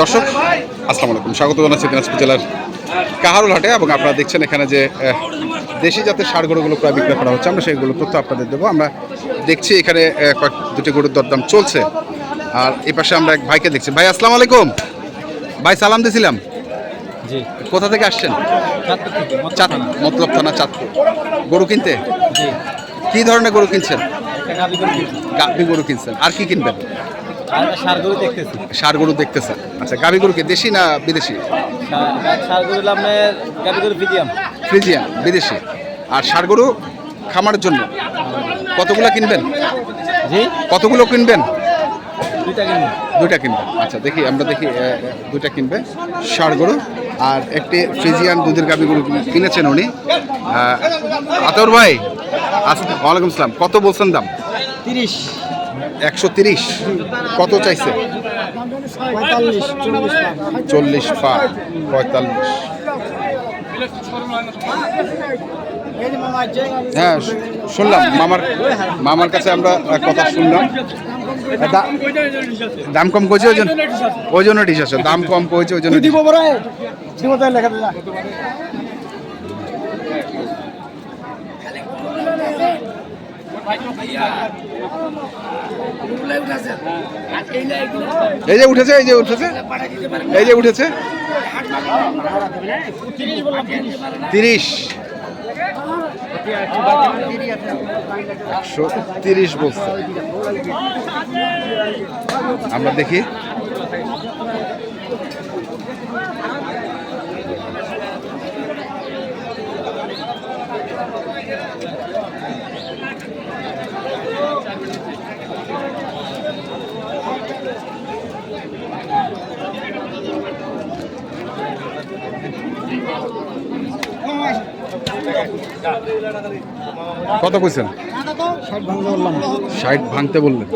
দর্শক আসসালামু আলাইকুম। স্বাগত জানাচ্ছি দিনাজপুর জেলার কাহারুল হাটে এবং আপনারা দেখছেন এখানে যে দেশি জাতের ষাড় গরুগুলো প্রায় বিক্রয় করা হচ্ছে। আমরা সেইগুলো তথ্য আপনাদের দেবো। আমরা দেখছি এখানে কয়েক দুটি গরুর দরদাম চলছে। আর এই পাশে আমরা এক ভাইকে দেখছি। ভাই আসসালামু আলাইকুম। ভাই সালাম দিছিলাম। জি। কোথা থেকে আসছেন? চাঁদ মতলব থানা চাঁদপুর। গরু কিনতে? কি ধরনের গরু কিনছেন? গাভী গরু কিনছেন। আর কি কিনবেন? আর গরু দেখতেছি। দেখতেছেন। আচ্ছা গাভী গরু কি দেশি না বিদেশি? সার- সার গরু হলো আপনার গাবি গরু ফিজিয়াম ফ্রিজিয়ান বিদেশি। আর ষাড় গরু খামারের জন্য কতগুলো কিনবেন? জি? কতগুলো কিনবেন? দুইটা কিনবো। দুইটা কিনবেন। আচ্ছা দেখি আমরা দেখি দুইটা কিনবে। ষাড় গরু আর একটি ফ্রিজিয়ান দুধের গাভী গরু কিনেছেন উনি। আতর ভাই আস- ওয়ালাইকুম সালাম কত বলছেন দাম? তিরিশ। একশো তিরিশ। কত চাইছে? চল্লিশ পা পঁয়তাল্লিশ। হ্যাঁ শুনলাম, মামার মামার কাছে আমরা কথা শুনলাম। দাম কম কইছে ওই জন্য ওই জন্য ঠিক আছে, দাম কম কইছে ওই জন্য লেখা এই যে উঠেছে এই যে উঠেছে। এই যে উঠেছে। তিরিশ। একশো তিরিশ বলছে। আমরা দেখি। কত কইছেন? ষাট ভাঙতে বললেন।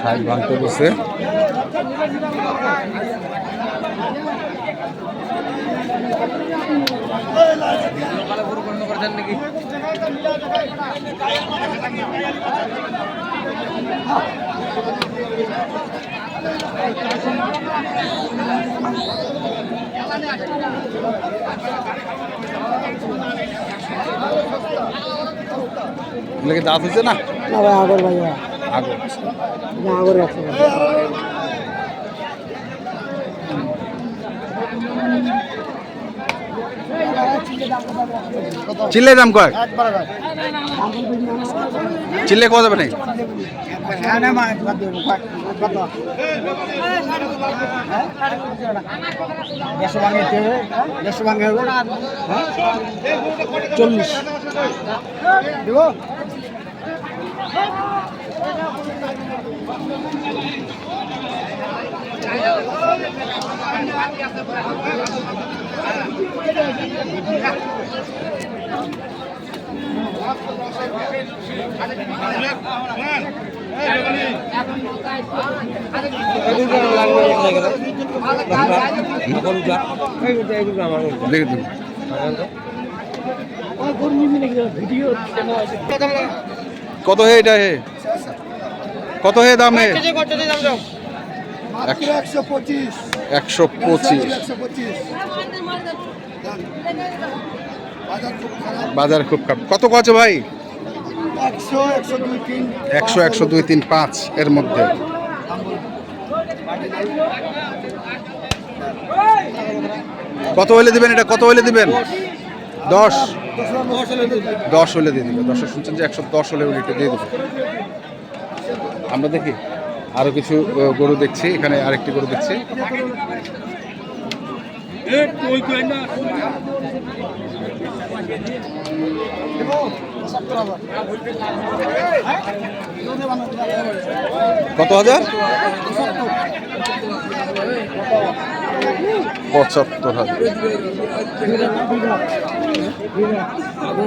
ষাট ভাঙতে বলছে। এগুলো কি দাঁত হচ্ছে না? আগর ভাই আগর আগর। রাখছে চিল্লে দাম কয়? চিল্লে কত যাবে নাই চল্লিশ দিব দেখে দিন কত হে এটা হে? কত হে দাম হে? একশো- পঁচিশ। বাজার খুব খারাপ। কত কত ভাই? একশো একশো দুই তিন। পাঁচ এর মধ্যে। কত হলে দিবেন এটা? কত হলে দিবেন? দশ। দশ হলে দিয়ে দিবে দশ শুনছেন যে একশো দশ হলে দিয়ে দেবে আমরা দেখি। আরও কিছু গরু দেখছি, এখানে আরেকটি গরু দেখছি। কত হাজার? পঁচাত্তর হাজার।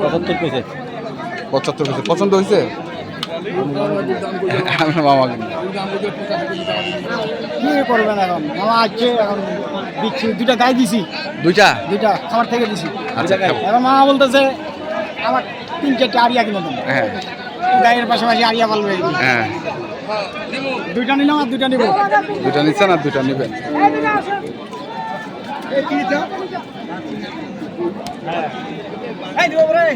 পঁচাত্তর পঁচাত্তর পছন্দ হয়েছে আমার কি করবেন এখন মামা আছে এখন দিচ্ছি দুইটা? গাই দিছি দুইটা দুইটা খাবার থেকে দিছি। আচ্ছা। এখন মামা বলতেছে আমার তিন চারটে আড়িয়া কিনে দেন। হ্যাঁ। গায়ের পাশাপাশি আড়িয়া পালবে। হ্যাঁ। দুইটা নিলাম আর দুইটা নিবো। দুটা নিচ্ছেন আর দুটা নেবেন। এই দিব রে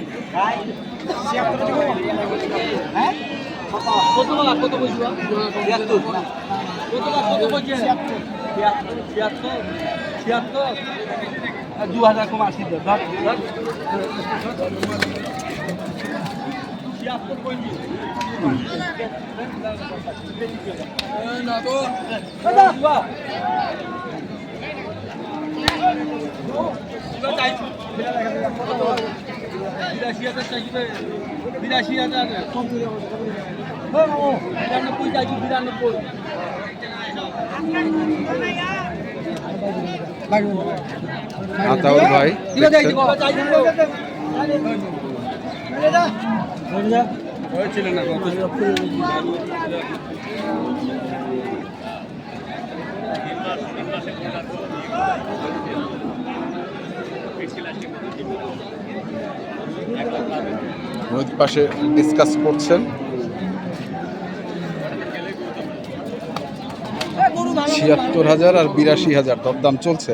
কত টাকা কত বলছো ছিয়াত্তর কত টাকা কত বলছে ছিয়াত্তর ছিয়াত্তর দু হাজার কম আশি ছিয়াত্তর তো বিরাশি হাজার। হাজার বিরানব্বই চাইছি বিরানব্বই। আতাউর ভাই। হয়েছিল না নদীর পাশে ডিসকাস করছেন। ছিয়াত্তর হাজার আর বিরাশি হাজার দরদাম চলছে?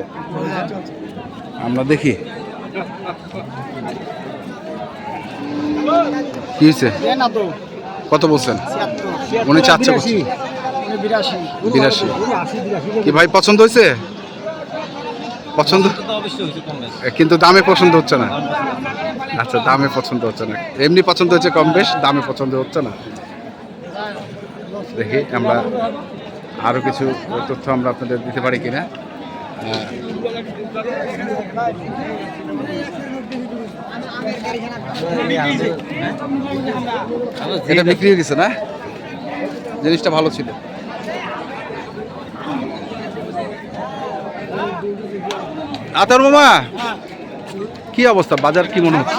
আমরা দেখি। কি হয়েছে? কত বলছেন? উনি চাচ্ছে বিরাশি। কি ভাই পছন্দ হয়েছে? পছন্দ? কিন্তু দামে পছন্দ হচ্ছে না। আচ্ছা দামে পছন্দ হচ্ছে না। এমনি পছন্দ হচ্ছে কম বেশ দামে পছন্দ হচ্ছে না। দেখি আমরা আরও কিছু তথ্য আমরা আপনাদের দিতে পারি কিনা। আহ, এটা বিক্রি হয়ে গেছে না? জিনিসটা ভালো ছিল। আতর মামা কি অবস্থা? বাজার কি মনে হচ্ছে?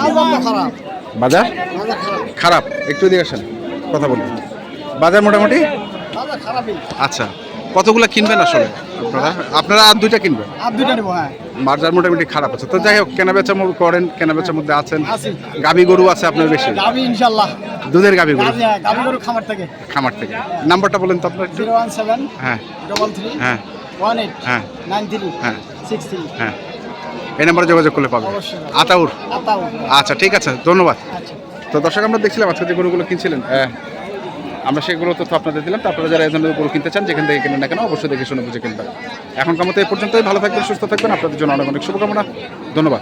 বাজার? খারাপ। একটু দিয়ে আসেন কথা বলুন। বাজার মোটামুটি? আচ্ছা। কতগুলো কিনবেন আসলে আপনারা? আপনারা আর দুইটা কিনবেন? আর দুইটা নেব হ্যাঁ। বাজার মোটামুটি খারাপ আছে। তো যাই হোক কেনা বেচা করেন কেনা বেচার মধ্যে আছেন। আছি। গাবি গরু আছে আপনার বেশি? গাবি দুধের গাবি গরু? গাবি গাবি গরু খামার থেকে। খামার থেকে। নাম্বারটা বলেন তো আপনার হ্যাঁ। হ্যাঁ। হ্যাঁ। হ্যাঁ। হ্যাঁ। এই নাম্বারে যোগাযোগ করলে পাবে। আতাউর? আচ্ছা ঠিক আছে ধন্যবাদ। আচ্ছা। তো দর্শক আমরা দেখছিলাম আজকে যে গরুগুলো কিনছিলেন আমরা সেগুলো তথ্য আপনাদের দিলাম। আপনারা যারা এই ধরনের গরু কিনতে চান যেখান থেকে কিনেন না কেন অবশ্যই দেখে শুনে বুঝে কিনবেন। এখনকার মতো এই পর্যন্তই। ভালো থাকবেন সুস্থ থাকবেন। আপনাদের জন্য অনেক অনেক শুভকামনা। ধন্যবাদ।